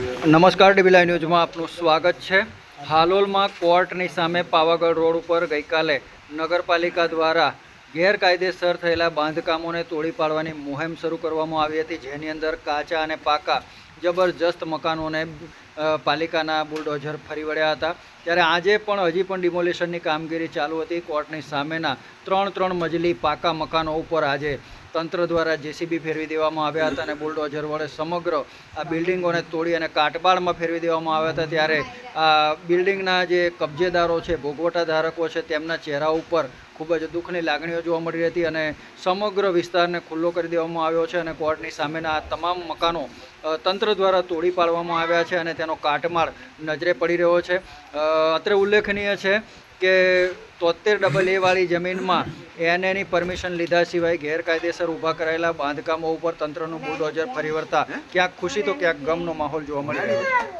નમસ્કાર ડીબીલા ન્યૂઝમાં આપનું સ્વાગત છે. હાલોલમાં કોર્ટની સામે પાવાગઢ રોડ ઉપર ગઈકાલે નગરપાલિકા દ્વારા ગેરકાયદેસર થયેલા બાંધકામોને તોડી પાડવાની મુહિમ શરૂ કરવામાં આવી હતી. જેની અંદર કાચા અને પાકા જબરજસ્ત મકાનોને પાલિકાના બુલડોઝર ફરી વળ્યા હતા. ત્યારે આજે પણ હજી પણ ડિમોલિશનની કામગીરી ચાલુ હતી. કોર્ટની સામેના ત્રણ ત્રણ મજલી પાકા મકાનો ઉપર આજે તંત્ર દ્વારા જેસીબી ફેરવી દેવામાં આવ્યા હતા અને બુલડોઝર વડે સમગ્ર આ બિલ્ડિંગોને તોડી અને કાટબાળમાં ફેરવી દેવામાં આવ્યા હતા. ત્યારે આ બિલ્ડિંગના જે કબજેદારો છે ભોગવટા ધારકો છે, તેમના ચહેરા ઉપર ખૂબ જ દુઃખની લાગણીઓ જોવા મળી હતી અને સમગ્ર વિસ્તારને ખુલ્લો કરી દેવામાં આવ્યો છે અને કોર્ટની સામેના આ તમામ મકાનો તંત્ર દ્વારા તોડી પાડવામાં આવ્યા છે અને તેનો કાટમાળ નજરે પડી રહ્યો છે. અત્રે ઉલ્લેખનીય છે કે તોતેર ડબલ એ વાળી જમીનમાં એનએની પરમિશન લીધા સિવાય ગેરકાયદેસર ઊભા કરાયેલા બાંધકામો ઉપર તંત્રનું બુલડોઝર ફરી વળતા ક્યાંક ખુશી તો ક્યાંક ગમનો માહોલ જોવા મળી રહ્યો છે.